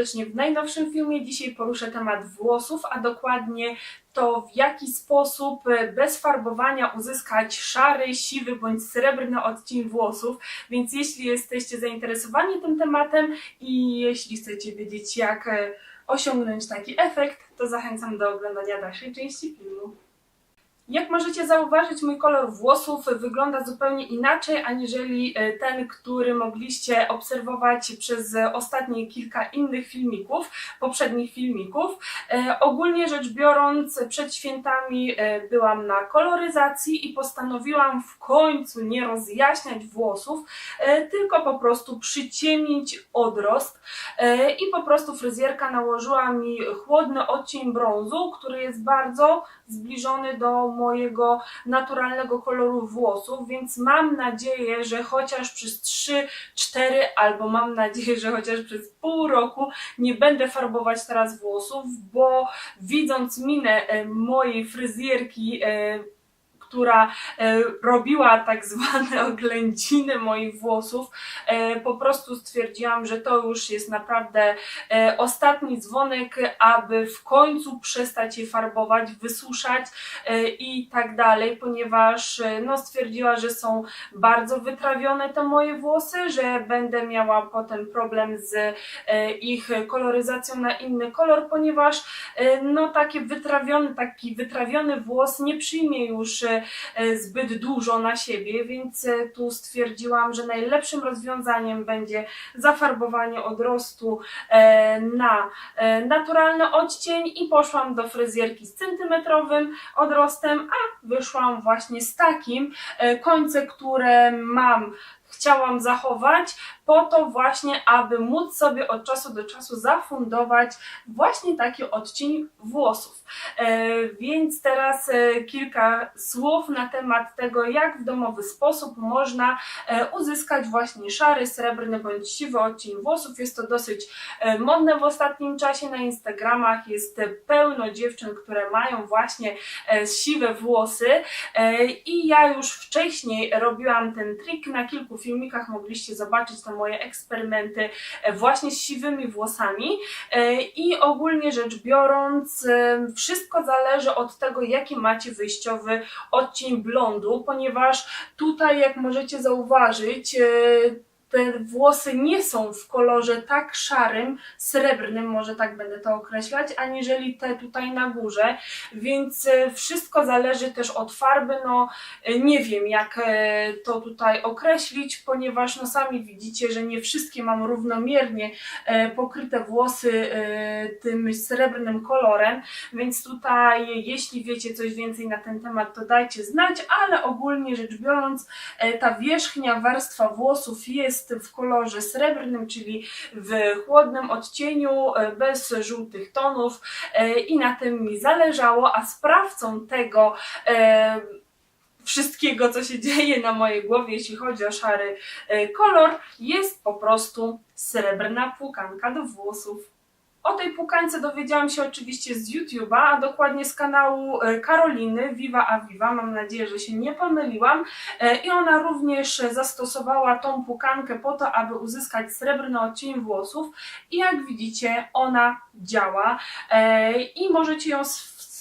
Serdecznie w najnowszym filmie. Dzisiaj poruszę temat włosów, a dokładnie to w jaki sposób e, bez farbowania uzyskać szary, siwy bądź srebrny odcień włosów. Więc jeśli jesteście zainteresowani tym tematem i jeśli chcecie wiedzieć jak e, osiągnąć taki efekt, to zachęcam do oglądania dalszej części filmu. Jak możecie zauważyć, mój kolor włosów wygląda zupełnie inaczej aniżeli e, ten, który mogliście obserwować przez ostatnie kilka innych filmików, poprzednich filmików. E, Ogólnie rzecz biorąc, przed świętami e, byłam na koloryzacji i postanowiłam w końcu nie rozjaśniać włosów, tylko po prostu przyciemnić odrost i po prostu fryzjerka nałożyła mi chłodny odcień brązu, który jest bardzo zbliżony do mojego naturalnego koloru włosów, więc mam nadzieję, że chociaż przez 3, 4 albo mam nadzieję, że chociaż przez pół roku nie będę farbować teraz włosów, bo widząc minę e, mojej fryzjerki, e, która e, robiła tak zwane oględziny moich włosów, e, po prostu stwierdziłam, że to już jest naprawdę e, ostatni dzwonek, aby w końcu przestać je farbować, wysuszać i tak dalej, ponieważ no, stwierdziła, że są bardzo wytrawione te moje włosy, że będę miała potem problem z ich koloryzacją na inny kolor, ponieważ no takie wytrawiony, taki wytrawiony włos nie przyjmie już e, zbyt dużo na siebie, więc e, tu stwierdziłam, że najlepszym rozwiązaniem będzie zafarbowanie odrostu e, na naturalny odcień i poszłam do fryzjerki z centymetrowym odrostem, a wyszłam właśnie z takim. Końce, które mam, chciałam zachować po to właśnie, aby móc sobie od czasu do czasu zafundować właśnie taki odcień włosów. E, Więc teraz e, kilka słów na temat tego, jak w domowy sposób można e, uzyskać właśnie szary, srebrny bądź siwy odcień włosów. Jest to dosyć modne w ostatnim czasie na Instagramach. Jest pełno dziewczyn, które mają właśnie siwe włosy i ja już wcześniej robiłam ten trik. Na kilku filmikach mogliście zobaczyć te moje eksperymenty e, właśnie z siwymi włosami. E, i ogólnie rzecz biorąc e, wszystko zależy od tego jaki macie wyjściowy odcień blondu, ponieważ tutaj jak możecie zauważyć te włosy nie są w kolorze tak szarym, srebrnym, może tak będę to określać, aniżeli te tutaj na górze, więc e, wszystko zależy też od farby, no e, nie wiem jak e, to tutaj określić, ponieważ no sami widzicie, że nie wszystkie mam równomiernie pokryte włosy tym srebrnym kolorem, więc tutaj jeśli wiecie coś więcej na ten temat, to dajcie znać, ale ogólnie rzecz biorąc, ta wierzchnia warstwa włosów jest w kolorze srebrnym, czyli w chłodnym odcieniu, e, bez żółtych tonów e, i na tym mi zależało, a sprawcą tego e, wszystkiego, co się dzieje na mojej głowie, jeśli chodzi o szary kolor, jest po prostu srebrna płukanka do włosów. O tej płukance dowiedziałam się oczywiście z YouTube'a, a dokładnie z kanału e, Karoliny Viva a Viva. Mam nadzieję, że się nie pomyliłam. E, I ona również zastosowała tą płukankę po to, aby uzyskać srebrny odcień włosów. I jak widzicie, ona działa. E, I możecie ją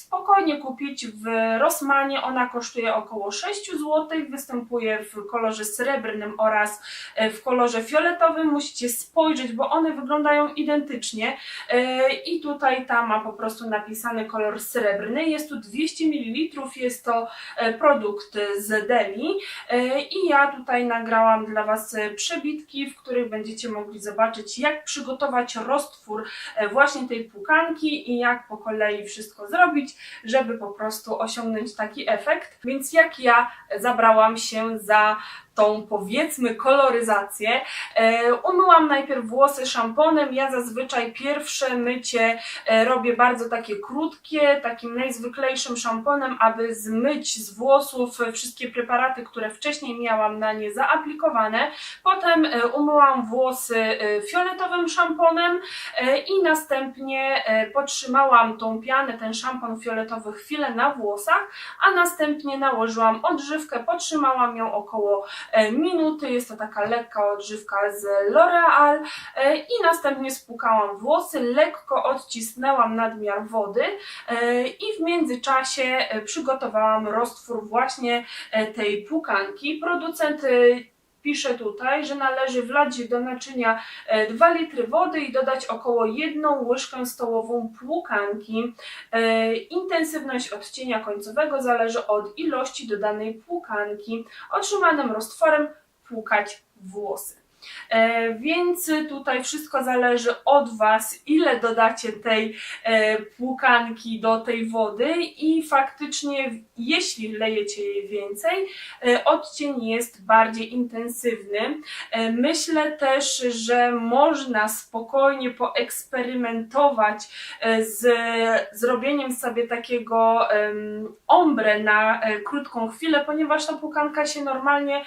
spokojnie kupić w Rossmanie. Ona kosztuje około 6 zł, występuje w kolorze srebrnym oraz e, w kolorze fioletowym. Musicie spojrzeć, bo one wyglądają identycznie. E, I tutaj ta ma po prostu napisany kolor srebrny. Jest tu 200 ml, jest to e, produkt z Deli. I ja tutaj nagrałam dla Was przebitki, w których będziecie mogli zobaczyć, jak przygotować roztwór właśnie tej płukanki i jak po kolei wszystko zrobić, żeby po prostu osiągnąć taki efekt. Więc jak ja zabrałam się za tą powiedzmy koloryzację. E, umyłam najpierw włosy szamponem. Ja zazwyczaj pierwsze mycie e, robię bardzo takie krótkie, takim najzwyklejszym szamponem, aby zmyć z włosów e, wszystkie preparaty, które wcześniej miałam na nie zaaplikowane. Potem umyłam włosy fioletowym szamponem i następnie podtrzymałam tą pianę, ten szampon fioletowy chwilę na włosach, a następnie nałożyłam odżywkę, podtrzymałam ją około e, minuty. Jest to taka lekka odżywka z L'Oreal e, i następnie spłukałam włosy, lekko odcisnęłam nadmiar wody e, i w międzyczasie przygotowałam roztwór właśnie tej płukanki. Producent pisze tutaj, że należy wlać do naczynia e, 2 litry wody i dodać około 1 łyżkę stołową płukanki. E, Intensywność odcienia końcowego zależy od ilości dodanej płukanki. Otrzymanym roztworem płukać włosy. E, Więc tutaj wszystko zależy od Was, ile dodacie tej e, płukanki do tej wody i faktycznie jeśli wlejecie jej więcej, e, odcień jest bardziej intensywny. Myślę też, że można spokojnie poeksperymentować z zrobieniem sobie takiego ombre na krótką chwilę, ponieważ ta płukanka się normalnie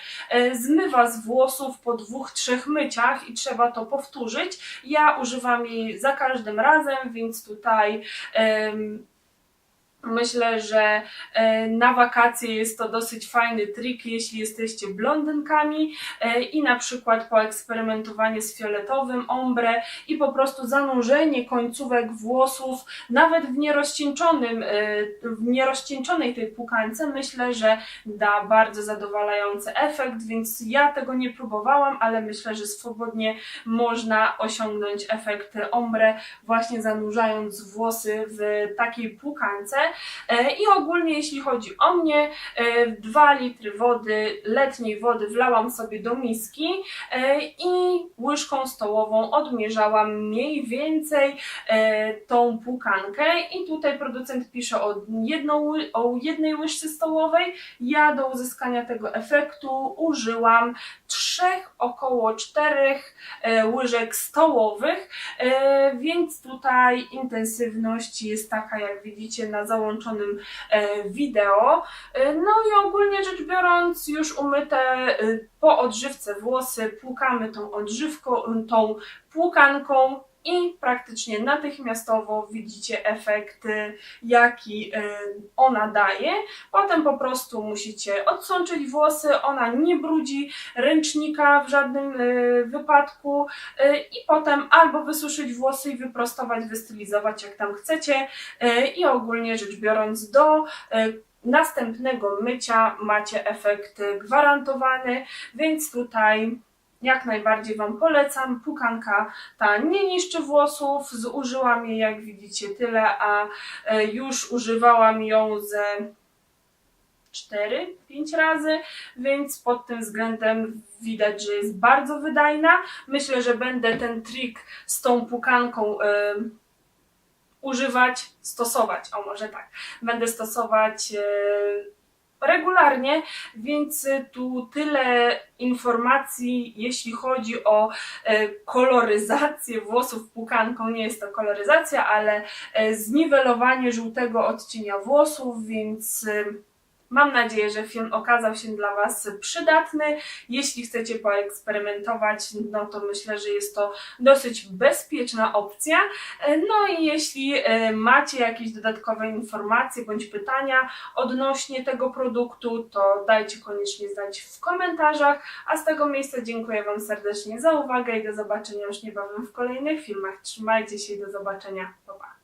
zmywa z włosów po dwóch, trzech myciach i trzeba to powtórzyć. Ja używam jej za każdym razem, więc tutaj Myślę, że e, na wakacje jest to dosyć fajny trik, jeśli jesteście blondynkami e, i na przykład poeksperymentowanie z fioletowym ombre i po prostu zanurzenie końcówek włosów nawet w nierozcieńczonym, e, w nierozcieńczonej tej płukance myślę, że da bardzo zadowalający efekt, więc ja tego nie próbowałam, ale myślę, że swobodnie można osiągnąć efekt ombre właśnie zanurzając włosy w takiej płukance. E, I ogólnie jeśli chodzi o mnie, 2 litry wody, letniej wody wlałam sobie do miski e, i łyżką stołową odmierzałam mniej więcej e, tą płukankę i tutaj producent pisze o, jedną, o jednej łyżce stołowej. Ja do uzyskania tego efektu użyłam trzech, około czterech e, łyżek stołowych, e, więc tutaj intensywność jest taka, jak widzicie na załączonym e, wideo. E, No i ogólnie rzecz biorąc, już umyte e, po odżywce włosy płukamy tą odżywką, tą płukanką i praktycznie natychmiastowo widzicie efekt, e, jaki e, ona daje. Potem po prostu musicie odsączyć włosy, ona nie brudzi ręcznika w żadnym e, wypadku e, i potem albo wysuszyć włosy i wyprostować, wystylizować jak tam chcecie i ogólnie rzecz biorąc do następnego mycia macie efekt gwarantowany, więc tutaj jak najbardziej Wam polecam. Pukanka ta nie niszczy włosów, zużyłam jej jak widzicie tyle, a e, już używałam ją ze 4-5 razy, więc pod tym względem widać, że jest bardzo wydajna. Myślę, że będę ten trik z tą pukanką e, używać, stosować, o może tak, będę stosować e, regularnie, więc e, tu tyle informacji, jeśli chodzi o e, koloryzację włosów pukanką. Nie jest to koloryzacja, ale e, zniwelowanie żółtego odcienia włosów, więc Mam nadzieję, że film okazał się dla Was przydatny. Jeśli chcecie poeksperymentować, no to myślę, że jest to dosyć bezpieczna opcja. E, No i jeśli e, macie jakieś dodatkowe informacje bądź pytania odnośnie tego produktu, to dajcie koniecznie znać w komentarzach. A z tego miejsca dziękuję Wam serdecznie za uwagę i do zobaczenia już niebawem w kolejnych filmach. Trzymajcie się i do zobaczenia. Pa,